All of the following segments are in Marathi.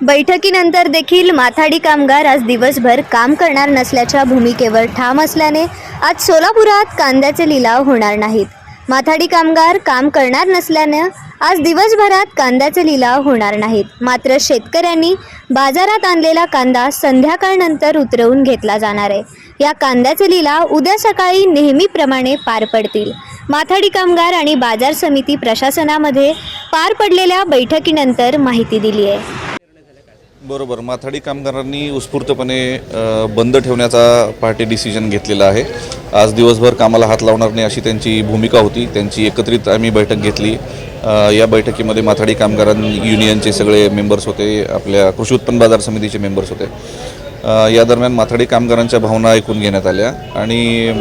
बैठकीनंतर देखील माथाडी कामगार आज दिवसभर काम करणार नसल्याच्या भूमिकेवर ठाम असल्याने आज सोलापुरात कांद्याचे लिलाव होणार नाहीत. माथाडी कामगार काम करणार नसल्यानं आज दिवसभरात कांद्याचे लिलाव होणार नाहीत. मात्र शेतकऱ्यांनी बाजारात आणलेला कांदा संध्याकाळनंतर उतरवून घेतला जाणार आहे. या कांद्याचे लिलाव उद्या सकाळी नेहमीप्रमाणे पार पडतील. माथाडी कामगार आणि बाजार समिती प्रशासनामध्ये पार पडलेल्या बैठकीनंतर माहिती दिली आहे बरोबर. माथाडी कामगारांनी उत्स्फूर्तपणे बंद ठेवण्याचा पार्टी डिसिजन घेतलेला आहे. आज दिवसभर कामाला हात लावणार नाही अशी त्यांची भूमिका होती. त्यांची एकत्रित आम्ही बैठक घेतली. या बैठकीमध्ये माथाडी कामगारां युनियनचे सगळे मेंबर्स होते. आपल्या कृषी उत्पन्न बाजार समितीचे मेंबर्स होते. या दरम्यान माथाडी कामगारांच्या भावना ऐकून घेण्यात आल्या. आणि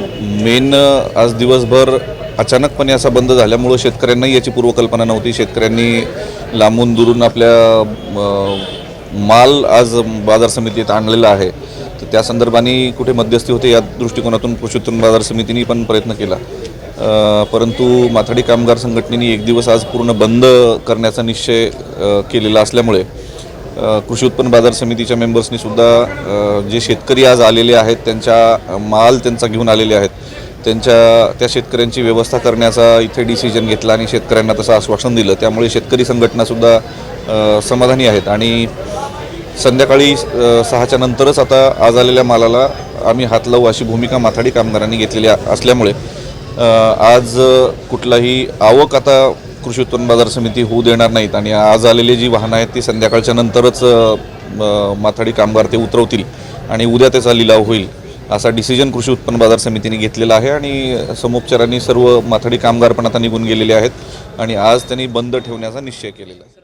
मेन आज दिवसभर अचानकपणे असा बंद झाल्यामुळं शेतकऱ्यांनाही याची पूर्वकल्पना नव्हती. शेतकऱ्यांनी लांबून दुरून आपल्या माल आज बाजार समितीत आणलेला आहे. तर त्या संदर्भाने कुठे मध्यस्थी होते या दृष्टिकोनातून कृषी उत्पन्न बाजार समितीने पण प्रयत्न केला. परंतु माथाडी कामगार संघटनेने एक दिवस आज पूर्ण बंद करण्याचा निश्चय केलेला असल्यामुळे कृषी उत्पन्न बाजार समितीच्या मेंबर्सनी सुद्धा जे शेतकरी आज आलेले आहेत त्यांच्या माल त्यांचा घेऊन आलेले आहेत त्यांच्या त्या शेतकऱ्यांची व्यवस्था करण्याचा इथे डिसिजन घेतला आणि शेतकऱ्यांना तसं आश्वासन दिलं. त्यामुळे शेतकरी संघटनासुद्धा समाधानी आहेत. आणि संध्याकाळी सहाच्या नंतरच आता आज आलेल्या मालाला आम्ही हात लावू अशी भूमिका माथाडी कामगारांनी घेतलेली असल्यामुळे आज कुठलाही आवक आता कृषी उत्पन्न बाजार समिती होऊ देणार नाहीत आणि आज आलेली जी वाहनं आहेत ती संध्याकाळच्या नंतरच माथाडी कामगार ते उतरवतील आणि उद्या त्याचा लिलाव होईल असा डिसिजन कृषी उत्पन्न बाजार समितीने घेतलेला आहे आणि समोपचारांनी सर्व माथाडी कामगार पण आता निघून गेलेले आहेत आणि आज त्यांनी बंद ठेवण्याचा निश्चय केलेला आहे.